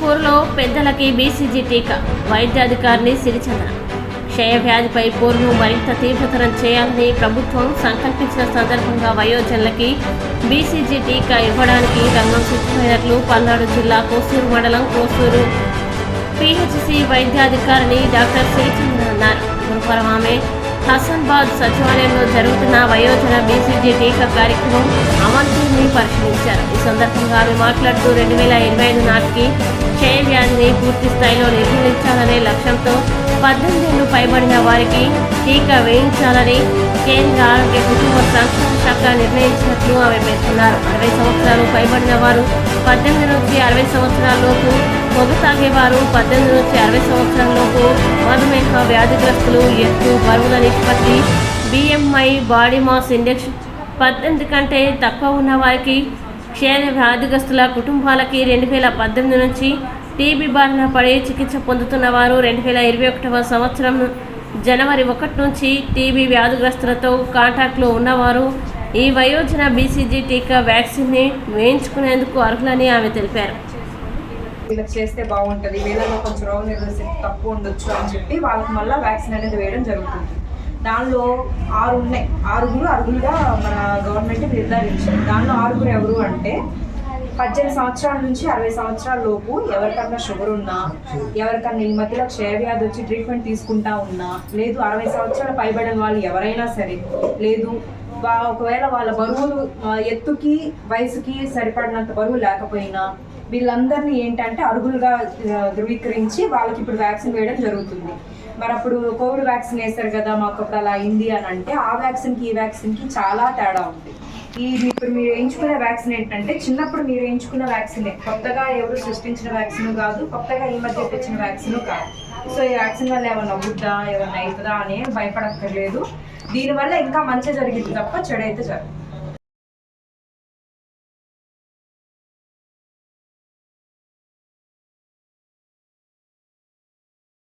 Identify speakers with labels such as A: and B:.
A: పూర్లో పెద్దలకి బీసీజీ టీకా వైద్యాధికారిని సిరిచంద్ర క్షయ వ్యాధిపై మరింత తీవ్రతరం చేయాలని ప్రభుత్వం సంకల్పించిన సందర్భంగా వయోజనులకి బీసీజీ టీకా ఇవ్వడానికి రంగం సిద్ధమైనట్లు పల్నాడు జిల్లా కోసూరు మండలం కోసూరు పిహెచ్సి వైద్యాధికారిని డాక్టర్ సిరిచంద్ర అన్నారు. గురువారం ఆమె హసన్బాద్ సచివాలయంలో జరుగుతున్న వయోజన బీసీజీ టీకా కార్యక్రమం అమలు పరిశీలించారు. ఈ సందర్భంగా ఆమె మాట్లాడుతూ రెండు వేల ఇరవై ఐదు నాటికి క్షయ వ్యాధిని పూర్తి స్థాయిలో నిర్మూలించాలనే లక్ష్యంతో పద్దెనిమిది ఏళ్ళు పైబడిన వారికి టీకా వేయించాలని కేంద్ర ఆరోగ్య కుటుంబ సంక్షేమ శాఖ నిర్ణయించినట్లు ఆమె పేర్కొన్నారు. అరవై సంవత్సరాలు పైబడిన వారు పద్దెనిమిది నుంచి అరవై సంవత్సరాలలోపు పొగ తాగేవారు పద్దెనిమిది నుంచి అరవై సంవత్సరాలలోపు మధుమేహ వ్యాధిగ్రస్తులు ఎత్తు బరువుల నిష్పత్తి బిఎంఐ బాడీ మాస్ ఇండెక్స్ పద్దెనిమిది కంటే తక్కువ ఉన్న వారికి క్షయ వ్యాధిగ్రస్తుల కుటుంబాలకి రెండు వేల పద్దెనిమిది నుంచి టీబీ బారిన పడి చికిత్స పొందుతున్న వారు రెండు వేల ఇరవై ఒకటవ సంవత్సరం జనవరి ఒకటి నుంచి టీబీ వ్యాధిగ్రస్తులతో కాంటాక్ట్లో ఉన్నవారు ఈ వయోజన బీసీజీ టీకా వ్యాక్సిన్ని వేయించుకునేందుకు అర్హులని ఆమె తెలిపారు.
B: వీళ్ళకి చేస్తే బాగుంటుంది. వీళ్ళలో కొంచెం రోగ నిరోధక తక్కువ ఉండొచ్చు అని చెప్పి వాళ్ళకి మళ్ళీ వ్యాక్సిన్ అనేది వేయడం జరుగుతుంది. దానిలో ఆరు ఉన్నాయి. ఆరుగురు అరుగులుగా మన గవర్నమెంట్ నిర్ధారించింది దానిలో ఆరుగురు ఎవరు అంటే పద్దెనిమిది సంవత్సరాల నుంచి అరవై సంవత్సరాల లోపు ఎవరికన్నా షుగర్ ఉన్నా ఎవరికన్నా ఈ మధ్యలో క్షయవ్యాధి వచ్చి ట్రీట్మెంట్ తీసుకుంటా ఉన్నా లేదు అరవై సంవత్సరాలు పైబడిన వాళ్ళు ఎవరైనా సరే లేదు వా- ఒకవేళ వాళ్ళ బరువులు ఎత్తుకి వయసుకి సరిపడినంత బరువు లేకపోయినా వీళ్ళందరినీ ఏంటంటే అరుగులుగా ధృవీకరించి వాళ్ళకి ఇప్పుడు వ్యాక్సిన్ వేయడం జరుగుతుంది. మరి అప్పుడు కోవిడ్ వ్యాక్సిన్ వేస్తారు కదా మాకు అప్పుడు అలా అయింది అని అంటే ఆ వ్యాక్సిన్కి ఈ వ్యాక్సిన్కి చాలా తేడా ఉంది. ఈ ఇప్పుడు మీరు వేయించుకునే వ్యాక్సిన్ ఏంటంటే చిన్నప్పుడు మీరు వేయించుకున్న వ్యాక్సినే. కొత్తగా ఎవరు సృష్టించిన వ్యాక్సిన్ కాదు కొత్తగా ఈ మధ్య తెచ్చిన వ్యాక్సిన్ కాదు. సో ఈ వ్యాక్సిన్ వల్ల ఏమన్నా అవుద్దా ఏమన్నా అవుతుందా అని భయపడక్కర్లేదు. దీనివల్ల ఇంకా మంచి జరిగింది తప్ప చెడు అయితే జరగదు.